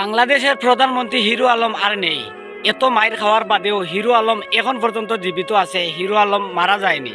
বাংলাদেশের প্রধানমন্ত্রী হিরো আলম আর নেই। এত মায়ের খাওয়ার বাদেও হিরো আলম এখন পর্যন্ত জীবিত আছে, হিরো আলম মারা যায়নি।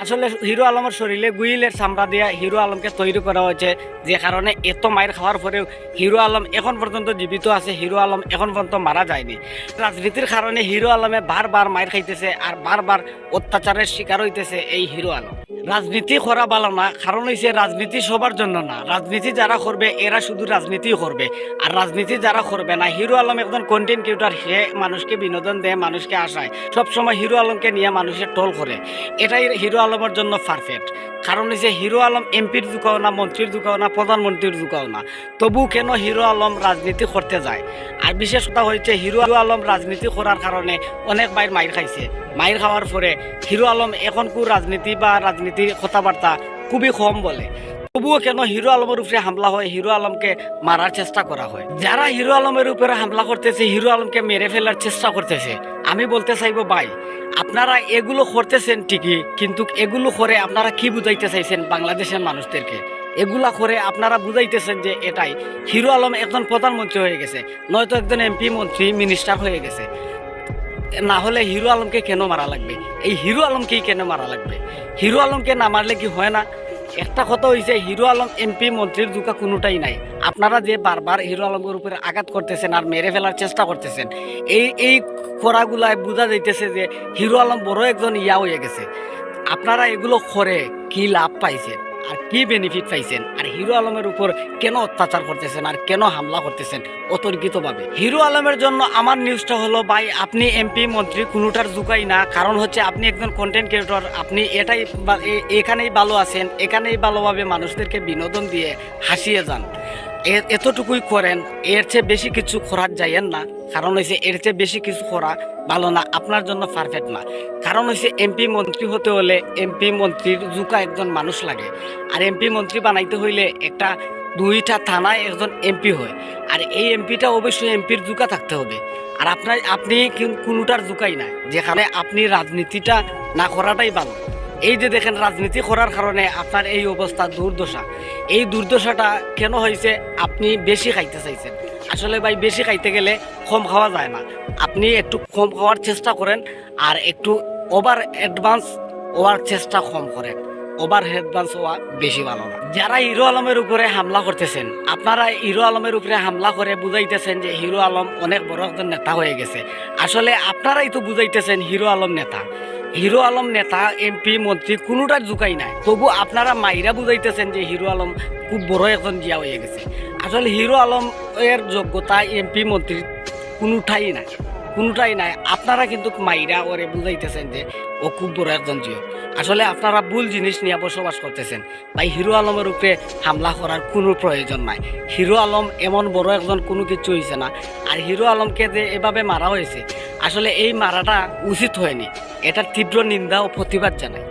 আসলে হিরো আলমের শরীরে গুইলের চামড়া দিয়ে হিরো আলমকে তৈরি করা হয়েছে, যে কারণে এত মায়ের খাওয়ার পরেও হিরো আলম এখন পর্যন্ত জীবিত আছে, হিরো আলম এখন পর্যন্ত মারা যায়নি। রাজনীতির কারণে হিরো আলমে বারবার মায়ের খাইতেছে আর বারবার অত্যাচারের শিকার হইতেছে এই হিরো আলম। রাজনীতি করা ভালো না, কারণ হয়েছে রাজনীতি সবার জন্য না। রাজনীতি যারা করবে, এরা শুধু রাজনীতি করবে। আর রাজনীতি যারা করবে না, হিরো আলম একজন কন্টেন্ট ক্রিয়েটার সে মানুষকে বিনোদন দেয়, মানুষকে আসায় সবসময় হিরো আলমকে নিয়ে মানুষের টোল করে। এটাই হিরো আলমের জন্য পারফেক্ট কারণ হচ্ছে হিরো আলম এমপির যুগাও না মন্ত্রীর যুগাও না প্রধানমন্ত্রীর যুগাও না তবু কেন হিরো আলম রাজনীতি করতে যায়? আর বিশেষ কথা হয়েছে হিরো আলম রাজনীতি করার কারণে অনেক বাইর মাইর খাইছে। মাইর খাওয়ার পরে হিরো আলম এখন কু রাজনীতি বা রাজনীতির কথাবার্তা খুবই কম বলে। তবুও কেন হিরো আলমের উপরে হামলা হয়? হিরো আলমকে মারার চেষ্টা করা হয়। যারা হিরো আলমের উপরে হামলা করতেছে, হিরো আলমকে মেরে ফেলার চেষ্টা করতেছে আমি বলতে চাইব, ভাই, আপনারা এগুলো করতেছেন ঠিকই, কিন্তু এগুলো করে আপনারা কি বুঝাইতে চাইছেন বাংলাদেশের মানুষদেরকে? এগুলা করে আপনারা বুঝাইতেছেন যে এটাই। হিরো আলম একজন প্রধানমন্ত্রী হয়ে গেছে, নয়তো একজন এমপি মন্ত্রী মিনিস্টার হয়ে গেছে। না হলে হিরো আলমকে কেন মারা লাগবে? এই হিরো আলমকেই কেন মারা লাগবে? হিরো আলমকে না মারলে কি হয় না? একটা কথা হয়েছে হিরো আলম এমপি মন্ত্রীর দুকা কোনোটাই নাই। আপনারা যে বারবার হিরো আলমের উপরে আঘাত করতেছেন আর মেরে ফেলার চেষ্টা করতেছেন, এই এই খোরাগুলায় বোঝা যাইতেছে যে হিরো আলম বড় একজন ইয়া হয়ে গেছে। আপনারা এগুলো করে কি লাভ পাইছেন? আর কি বেনিফিট পাইছেন আর হিরো আলমের উপর কেন অত্যাচার করতেছেন আর কেন হামলা করতেছেন? অতর্কিতভাবে। হিরো আলমের জন্য আমার নিউজটা হলো, ভাই, আপনি এমপি মন্ত্রী, কোনোটার জুকাই না। কারণ হচ্ছে আপনি একজন কন্টেন্ট ক্রিয়েটর আপনি এটাই এখানেই ভালো আছেন, এখানেই ভালোভাবে মানুষদেরকে বিনোদন দিয়ে হাসিয়ে যান। এতটুকুই করেন, এর চেয়ে বেশি কিছু করার যাইয়েন না। কারণ হয়েছে এর চেয়ে বেশি কিছু করা ভালো না, আপনার জন্য পারফেক্ট না। কারণ হয়েছে এমপি মন্ত্রী হতে হলে এমপি মন্ত্রীর জুকা একজন মানুষ লাগে। আর এমপি মন্ত্রী বানাইতে হইলে একটা দুইটা থানায় একজন এমপি হয়। আর এই এমপিটা অবশ্যই এমপির জুকা থাকতে হবে। আর আপনার, আপনি কোনোটার জুকাই না যেখানে আপনি রাজনীতিটা না করাটাই ভালো। এই যে দেখেন, রাজনীতি করার কারণে আপনার এই অবস্থা দুর্দশা। এই দুর্দশাটা কেন হয়েছে আপনি বেশি খাইতে চাইছেন? আসলে ভাই, বেশি খাইতে গেলে কম খাওয়া যায় না। আপনি একটু কম খাওয়ার চেষ্টা করেন আর একটু ওভার অ্যাডভান্স হওয়ার চেষ্টা কম করেন। ওভার অ্যাডভান্স হওয়া বেশি ভালো না। যারা হিরো আলমের উপরে হামলা করতেছেন, আপনারা হিরো আলমের উপরে হামলা করে বুঝাইতেছেন যে হিরো আলম অনেক বড় একজন নেতা হয়ে গেছে। আসলে আপনারাই তো বুঝাইতেছেন হিরো আলম নেতা। হিরো আলম নেতা এমপি মন্ত্রী, কোনোটা জোকাই নাই। তবু আপনারা মাইরা বুঝাইতেছেন যে হিরো আলম খুব বড় একজন জিয়া হয়ে গেছে। আসলে হিরো আলম এর যোগ্যতা এমপি মন্ত্রীর কোনোটাই নাই। কোনোটাই নাই। আপনারা কিন্তু মাইরা ওরে বুঝাইতেছেন যে ও খুব বড় একজন জিও আসলে আপনারা ভুল জিনিস নিয়ে বসবাস করতেছেন। ভাই হিরো আলমের উপরে হামলা করার কোনো প্রয়োজন নাই। হিরো আলম এমন বড় একজন কোনো কিছু হয়েছে না। আর হিরো আলমকে যে এভাবে মারা হয়েছে, আসলে এই মারাটা উচিত হয়নি। এটা তীব্র নিন্দা ও প্রতিবাদ জানাই।